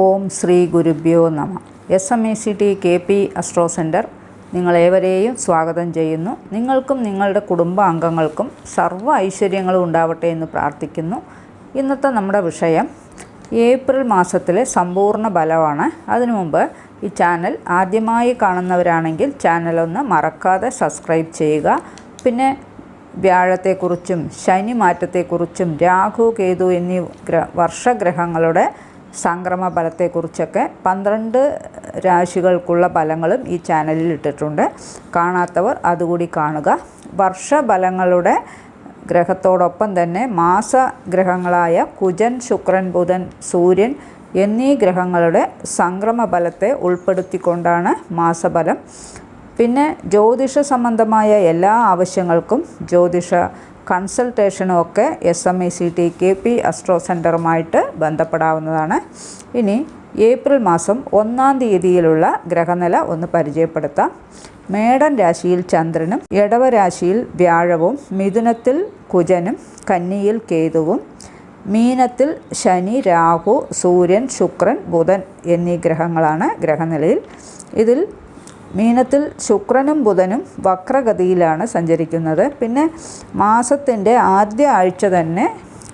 ഓം ശ്രീ ഗുരുഭ്യോ നമ. S M E C T K P astro centre നിങ്ങളേവരെയും സ്വാഗതം ചെയ്യുന്നു. നിങ്ങൾക്കും നിങ്ങളുടെ കുടുംബാംഗങ്ങൾക്കും സർവ ഐശ്വര്യങ്ങളും ഉണ്ടാവട്ടെ എന്ന് പ്രാർത്ഥിക്കുന്നു. ഇന്നത്തെ നമ്മുടെ വിഷയം ഏപ്രിൽ മാസത്തിലെ സമ്പൂർണ ബലമാണ്. അതിനു മുമ്പ് ഈ ചാനൽ ആദ്യമായി കാണുന്നവരാണെങ്കിൽ ചാനലൊന്ന് മറക്കാതെ സബ്സ്ക്രൈബ് ചെയ്യുക. പിന്നെ വ്യാഴത്തെക്കുറിച്ചും ശനി മാറ്റത്തെക്കുറിച്ചും രാഹു കേതു എന്നീ ഗ്രഹ വർഷഗ്രഹങ്ങളുടെ സംക്രമ ഫലത്തെക്കുറിച്ചൊക്കെ പന്ത്രണ്ട് രാശികൾക്കുള്ള ഫലങ്ങളും ഈ ചാനലിൽ ഇട്ടിട്ടുണ്ട്. കാണാത്തവർ അതുകൂടി കാണുക. വർഷഫലങ്ങളുടെ ഗ്രഹത്തോടൊപ്പം തന്നെ മാസഗ്രഹങ്ങളായ കുജൻ ശുക്രൻ ബുധൻ സൂര്യൻ എന്നീ ഗ്രഹങ്ങളുടെ സംക്രമ ഫലത്തെ ഉൾപ്പെടുത്തിക്കൊണ്ടാണ് മാസഫലം. പിന്നെ ജ്യോതിഷ സംബന്ധമായ എല്ലാ ആവശ്യങ്ങൾക്കും ജ്യോതിഷ കൺസൾട്ടേഷനും ഒക്കെ S M E C T K P astro സെന്ററുമായിട്ട് ബന്ധപ്പെടാവുന്നതാണ്. ഇനി ഏപ്രിൽ മാസം ഒന്നാം തീയതിയിലുള്ള ഗ്രഹനില ഒന്ന് പരിചയപ്പെടുത്താം. മേടൻ രാശിയിൽ ചന്ദ്രനും ഇടവ രാശിയിൽ വ്യാഴവും മിഥുനത്തിൽ കുജനും കന്നിയിൽ കേതുവും മീനത്തിൽ ശനി രാഹു സൂര്യൻ ശുക്രൻ ബുധൻ എന്നീ ഗ്രഹങ്ങളാണ് ഗ്രഹനിലയിൽ. ഇതിൽ മീനത്തിൽ ശുക്രനും ബുധനും വക്രഗതിയിലാണ് സഞ്ചരിക്കുന്നത്. പിന്നെ മാസത്തിന്റെ ആദ്യ ആഴ്ച തന്നെ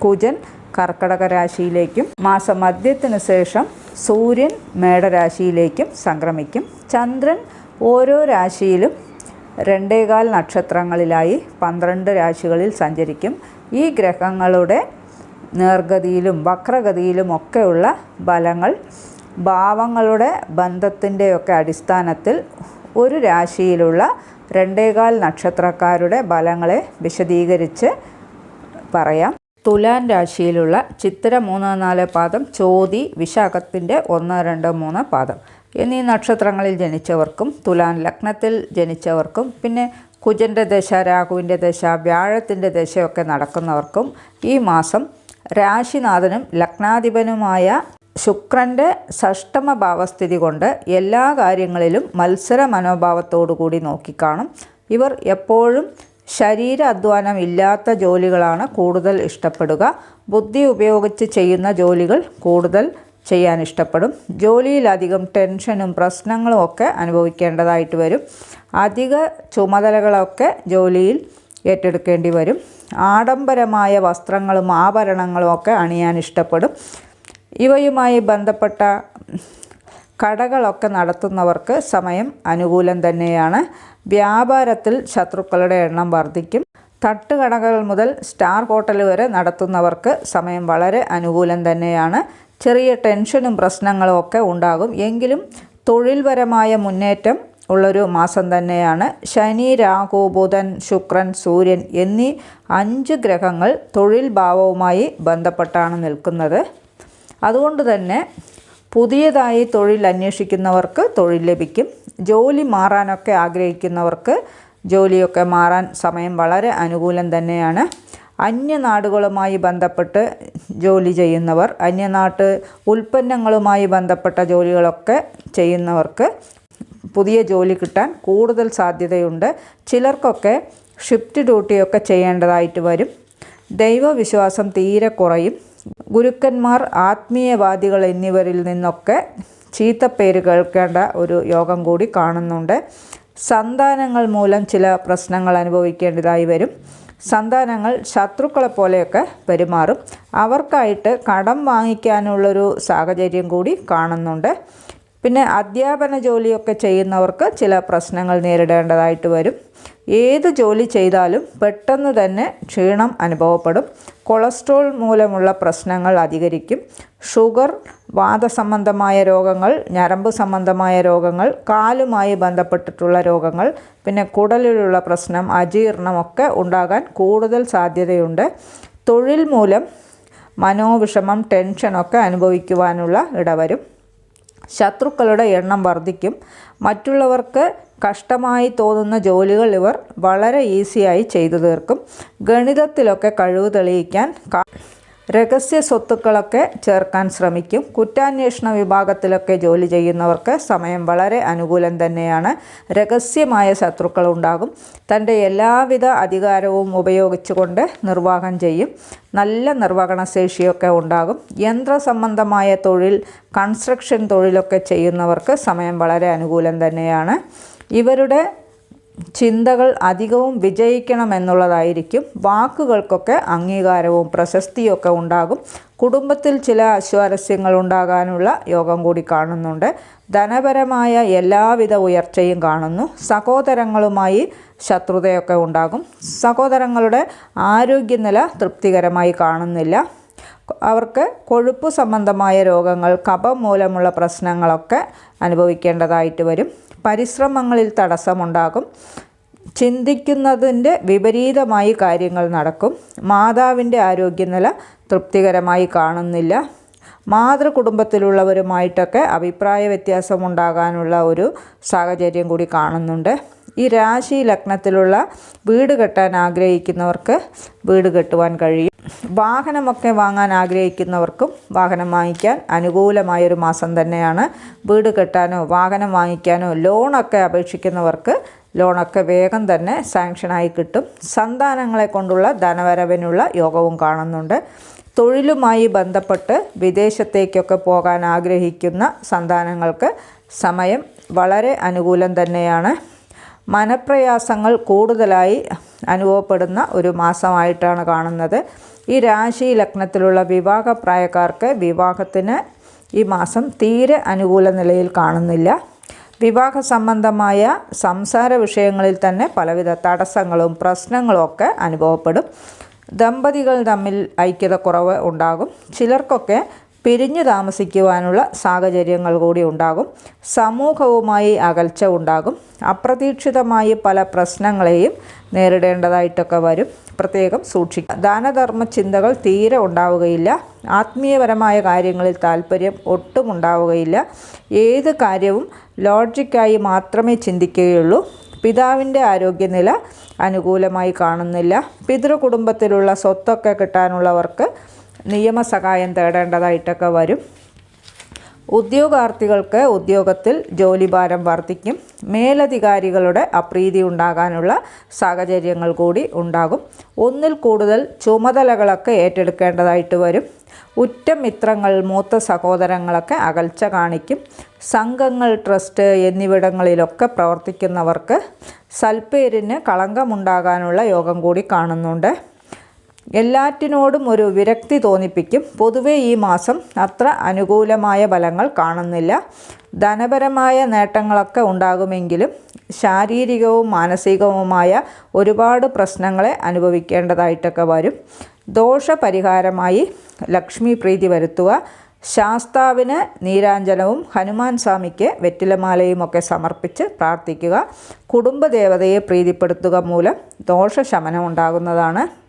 കുജൻ കർക്കടക രാശിയിലേക്കും മാസമധ്യത്തിന് ശേഷം സൂര്യൻ മേടരാശിയിലേക്കും സംക്രമിക്കും. ചന്ദ്രൻ ഓരോ രാശിയിലും രണ്ടേകാൽ നക്ഷത്രങ്ങളിലായി പന്ത്രണ്ട് രാശികളിൽ സഞ്ചരിക്കും. ഈ ഗ്രഹങ്ങളുടെ നേർഗതിയിലും വക്രഗതിയിലും ഒക്കെയുള്ള ബലങ്ങൾ ഭാവങ്ങളുടെ ബന്ധത്തിന്റെയൊക്കെ അടിസ്ഥാനത്തിൽ ഒരു രാശിയിലുള്ള രണ്ടേകാൽ നക്ഷത്രക്കാരുടെ ബലങ്ങളെ വിശദീകരിച്ച് പറയാം. തുലാൻ രാശിയിലുള്ള ചിത്ര മൂന്ന് നാല് പാദം ചോതി വിശാഖത്തിന്റെ ഒന്ന് രണ്ട് മൂന്ന് പാദം. എന്നീ നക്ഷത്രങ്ങളിൽ ജനിച്ചവർക്കും തുലാൻ ലഗ്നത്തിൽ ജനിച്ചവർക്കും പിന്നെ കുജന്റെ ദശ രാഹുവിന്റെ ദശ വ്യാഴത്തിന്റെ ദശയൊക്കെ നടക്കുന്നവർക്കും ഈ മാസം രാശിനാഥനും ലഗ്നാധിപനുമായ ശുക്രന്റെ ഷഷ്ടമ ഭാവസ്ഥിതി കൊണ്ട് എല്ലാ കാര്യങ്ങളിലും മത്സര മനോഭാവത്തോടു കൂടി നോക്കിക്കാണും. ഇവർ എപ്പോഴും ശരീര അധ്വാനം ഇല്ലാത്ത ജോലികളാണ് കൂടുതൽ ഇഷ്ടപ്പെടുക. ബുദ്ധി ഉപയോഗിച്ച് ചെയ്യുന്ന ജോലികൾ കൂടുതൽ ചെയ്യാൻ ഇഷ്ടപ്പെടും. ജോലിയിലധികം ടെൻഷനും പ്രശ്നങ്ങളും ഒക്കെ അനുഭവിക്കേണ്ടതായിട്ട് വരും. അധിക ചുമതലകളൊക്കെ ജോലിയിൽ ഏറ്റെടുക്കേണ്ടി വരും. ആഡംബരമായ വസ്ത്രങ്ങളും ആഭരണങ്ങളും ഒക്കെ അണിയാൻ ഇഷ്ടപ്പെടും. ഇവയുമായി ബന്ധപ്പെട്ട കടകളൊക്കെ നടത്തുന്നവർക്ക് സമയം അനുകൂലം തന്നെയാണ്. വ്യാപാരത്തിൽ ശത്രുക്കളുടെ എണ്ണം വർദ്ധിക്കും. തട്ടുകടകൾ മുതൽ സ്റ്റാർ ഹോട്ടൽ വരെ നടത്തുന്നവർക്ക് സമയം വളരെ അനുകൂലം തന്നെയാണ്. ചെറിയ ടെൻഷനും പ്രശ്നങ്ങളും ഒക്കെ ഉണ്ടാകും. എങ്കിലും തൊഴിൽപരമായ മുന്നേറ്റം ഉള്ളൊരു മാസം തന്നെയാണ്. ശനി രാഹു ബുധൻ ശുക്രൻ സൂര്യൻ എന്നീ അഞ്ച് ഗ്രഹങ്ങൾ തൊഴിൽ ഭാവവുമായി ബന്ധപ്പെട്ടാണ് നിൽക്കുന്നത്. അതുകൊണ്ട് തന്നെ പുതിയതായി തൊഴിൽ അന്വേഷിക്കുന്നവർക്ക് തൊഴിൽ ലഭിക്കും. ജോലി മാറാനൊക്കെ ആഗ്രഹിക്കുന്നവർക്ക് ജോലിയൊക്കെ മാറാൻ സമയം വളരെ അനുകൂലം തന്നെയാണ്. അന്യനാടുകളുമായി ബന്ധപ്പെട്ട് ജോലി ചെയ്യുന്നവർ അന്യനാട്ട് ഉൽപ്പന്നങ്ങളുമായി ബന്ധപ്പെട്ട ജോലികളൊക്കെ ചെയ്യുന്നവർക്ക് പുതിയ ജോലി കിട്ടാൻ കൂടുതൽ സാധ്യതയുണ്ട്. ചിലർക്കൊക്കെ ഷിഫ്റ്റ് ഡ്യൂട്ടിയൊക്കെ ചെയ്യേണ്ടതായിട്ട് വരും. ദൈവവിശ്വാസം തീരെ കുറയും. ഗുരുക്കന്മാർ ആത്മീയവാദികൾ എന്നിവരിൽ നിന്നൊക്കെ ചീത്തപ്പേര് കേൾക്കേണ്ട ഒരു യോഗം കൂടി കാണുന്നുണ്ട്. സന്താനങ്ങൾ മൂലം ചില പ്രശ്നങ്ങൾ അനുഭവിക്കേണ്ടതായി വരും. സന്താനങ്ങൾ ശത്രുക്കളെ പോലെയൊക്കെ പെരുമാറും. അവർക്കായിട്ട് കടം വാങ്ങിക്കാനുള്ളൊരു സാഹചര്യം കൂടി കാണുന്നുണ്ട്. പിന്നെ അധ്യാപന ജോലിയൊക്കെ ചെയ്യുന്നവർക്ക് ചില പ്രശ്നങ്ങൾ നേരിടേണ്ടതായിട്ട് വരും. ഏത് ജോലി ചെയ്താലും പെട്ടെന്ന് തന്നെ ക്ഷീണം അനുഭവപ്പെടും. കൊളസ്ട്രോൾ മൂലമുള്ള പ്രശ്നങ്ങൾ അധികരിക്കും. ഷുഗർ വാദസംബന്ധമായ രോഗങ്ങൾ ഞരമ്പ് സംബന്ധമായ രോഗങ്ങൾ കാലുമായി ബന്ധപ്പെട്ടിട്ടുള്ള രോഗങ്ങൾ പിന്നെ കുടലിലുള്ള പ്രശ്നം അജീർണമൊക്കെ ഉണ്ടാകാൻ കൂടുതൽ സാധ്യതയുണ്ട്. തൊഴിൽ മൂലം മനോവിഷമം ടെൻഷനൊക്കെ അനുഭവിക്കുവാനുള്ള ഇടവരും. ശത്രുക്കളുടെ എണ്ണം വർദ്ധിക്കും. മറ്റുള്ളവർക്ക് കഷ്ടമായി തോന്നുന്ന ജോലികൾ ഇവർ വളരെ ഈസിയായി ചെയ്തു തീർക്കും. ഗണിതത്തിലൊക്കെ കഴിവ് തെളിയിക്കാൻ രഹസ്യ സ്വത്തുക്കളൊക്കെ ചേർക്കാൻ ശ്രമിക്കും. കുറ്റാന്വേഷണ വിഭാഗത്തിലൊക്കെ ജോലി ചെയ്യുന്നവർക്ക് സമയം വളരെ അനുകൂലം തന്നെയാണ്. രഹസ്യമായ ശത്രുക്കൾ ഉണ്ടാകും. തന്റെ എല്ലാവിധ അധികാരവും ഉപയോഗിച്ചുകൊണ്ട് നിർവാഹം ചെയ്യും. നല്ല നിർവഹണ ശേഷിയൊക്കെ ഉണ്ടാകും. യന്ത്ര സംബന്ധമായ തൊഴിൽ കൺസ്ട്രക്ഷൻ തൊഴിലൊക്കെ ചെയ്യുന്നവർക്ക് സമയം വളരെ അനുകൂലം തന്നെയാണ്. ഇവരുടെ ചിന്തകൾ അധികവും വിജയിക്കണമെന്നുള്ളതായിരിക്കും. വാക്കുകൾക്കൊക്കെ അംഗീകാരവും പ്രശസ്തിയൊക്കെ ഉണ്ടാകും. കുടുംബത്തിൽ ചില അസ്വാരസ്യങ്ങൾ ഉണ്ടാകാനുള്ള യോഗം കൂടി കാണുന്നുണ്ട്. ധനപരമായ എല്ലാവിധ ഉയർച്ചയും കാണുന്നു. സഹോദരങ്ങളുമായി ശത്രുതയൊക്കെ ഉണ്ടാകും. സഹോദരങ്ങളുടെ ആരോഗ്യനില തൃപ്തികരമായി കാണുന്നില്ല. അവർക്ക് കൊഴുപ്പ് സംബന്ധമായ രോഗങ്ങൾ കഫം മൂലമുള്ള പ്രശ്നങ്ങളൊക്കെ അനുഭവിക്കേണ്ടതായിട്ട് വരും. പരിശ്രമങ്ങളിൽ തടസ്സമുണ്ടാകും. ചിന്തിക്കുന്നതിന്റെ വിപരീതമായി കാര്യങ്ങൾ നടക്കും. മാതാവിന്റെ ആരോഗ്യനില തൃപ്തികരമായി കാണുന്നില്ല. മാതൃകുടുംബത്തിലുള്ളവരുമായിട്ടൊക്കെ അഭിപ്രായ വ്യത്യാസമുണ്ടാകാനുള്ള ഒരു സാഹചര്യം കൂടി കാണുന്നുണ്ട്. ഈ രാശി ലഗ്നത്തിലുള്ള വീട് കെട്ടാൻ ആഗ്രഹിക്കുന്നവർക്ക് വീട് കെട്ടുവാൻ കഴിയും. വാഹനമൊക്കെ വാങ്ങാൻ ആഗ്രഹിക്കുന്നവർക്കും വാഹനം വാങ്ങിക്കാൻ അനുകൂലമായൊരു മാസം തന്നെയാണ്. വീട് കെട്ടാനോ വാഹനം വാങ്ങിക്കാനോ ലോണൊക്കെ അപേക്ഷിക്കുന്നവർക്ക് ലോണൊക്കെ വേഗം തന്നെ സാങ്ഷനായി കിട്ടും. സന്താനങ്ങളെ കൊണ്ടുള്ള ധനവരവിനുള്ള യോഗവും കാണുന്നുണ്ട്. തൊഴിലുമായി ബന്ധപ്പെട്ട് വിദേശത്തേക്കൊക്കെ പോകാൻ ആഗ്രഹിക്കുന്ന സന്താനങ്ങൾക്ക് സമയം വളരെ അനുകൂലം തന്നെയാണ്. മനപ്രയാസങ്ങൾ കൂടുതലായി അനുഭവപ്പെടുന്ന ഒരു മാസമായിട്ടാണ് കാണുന്നത്. ഈ രാശി ലഗ്നത്തിലുള്ള വിവാഹപ്രായക്കാർക്ക് വിവാഹത്തിന് ഈ മാസം തീരെ അനുകൂല നിലയിൽ കാണുന്നില്ല. വിവാഹ സംബന്ധമായ സംസാര വിഷയങ്ങളിൽ തന്നെ പലവിധ തടസ്സങ്ങളും പ്രശ്നങ്ങളും ഒക്കെ അനുഭവപ്പെടും. ദമ്പതികൾ തമ്മിൽ ഐക്യത കുറവ് ഉണ്ടാകും. ചിലർക്കൊക്കെ പിരിഞ്ഞു താമസിക്കുവാനുള്ള സാഹചര്യങ്ങൾ കൂടി ഉണ്ടാകും. സമൂഹവുമായി അകൽച്ച ഉണ്ടാകും. അപ്രതീക്ഷിതമായി പല പ്രശ്നങ്ങളെയും നേരിടേണ്ടതായിട്ടൊക്കെ വരും. പ്രത്യേകം സൂക്ഷിക്കുക. ദാനധർമ്മ ചിന്തകൾ തീരെ ഉണ്ടാവുകയില്ല. ആത്മീയപരമായ കാര്യങ്ങളിൽ താല്പര്യം ഒട്ടും ഉണ്ടാവുകയില്ല. ഏത് കാര്യവും ലോജിക്കായി മാത്രമേ ചിന്തിക്കുകയുള്ളൂ. പിതാവിന്റെ ആരോഗ്യനില അനുകൂലമായി കാണുന്നില്ല. പിതൃകുടുംബത്തിലുള്ള സ്വത്തൊക്കെ കിട്ടാനുള്ളവർക്ക് നിയമസഹായം തേടേണ്ടതായിട്ടൊക്കെ വരും. ഉദ്യോഗാർത്ഥികൾക്ക് ഉദ്യോഗത്തിൽ ജോലിഭാരം വർദ്ധിക്കും. മേലധികാരികളുടെ അപ്രീതി ഉണ്ടാകാനുള്ള സാഹചര്യങ്ങൾ കൂടി ഉണ്ടാകും. ഒന്നിൽ കൂടുതൽ ചുമതലകളൊക്കെ ഏറ്റെടുക്കേണ്ടതായിട്ട് വരും. ഉറ്റ മിത്രങ്ങൾ മൂത്ത സഹോദരങ്ങളൊക്കെ അകൽച്ച കാണിക്കും. സംഘങ്ങൾ ട്രസ്റ്റ് എന്നിവിടങ്ങളിലൊക്കെ പ്രവർത്തിക്കുന്നവർക്ക് സൽപ്പേരിന് കളങ്കമുണ്ടാകാനുള്ള യോഗം കൂടി കാണുന്നുണ്ട്. എല്ലാറ്റിനോടും ഒരു വിരക്തി തോന്നിപ്പിക്കും. പൊതുവെ ഈ മാസം അത്ര അനുകൂലമായ ഫലങ്ങൾ കാണുന്നില്ല. ധനപരമായ നേട്ടങ്ങളൊക്കെ ഉണ്ടാകുമെങ്കിലും ശാരീരികവും മാനസികവുമായ ഒരുപാട് പ്രശ്നങ്ങളെ അനുഭവിക്കേണ്ടതായിട്ടൊക്കെ വരും. ദോഷപരിഹാരമായി ലക്ഷ്മി പ്രീതി വരുത്തുക ശാസ്താവിന് നീരാഞ്ജനവും ഹനുമാൻ സ്വാമിക്ക് വെറ്റിലമാലയും ഒക്കെ സമർപ്പിച്ച് പ്രാർത്ഥിക്കുക. കുടുംബദേവതയെ പ്രീതിപ്പെടുത്തുക മൂലം ദോഷശമനം ഉണ്ടാകുന്നതാണ്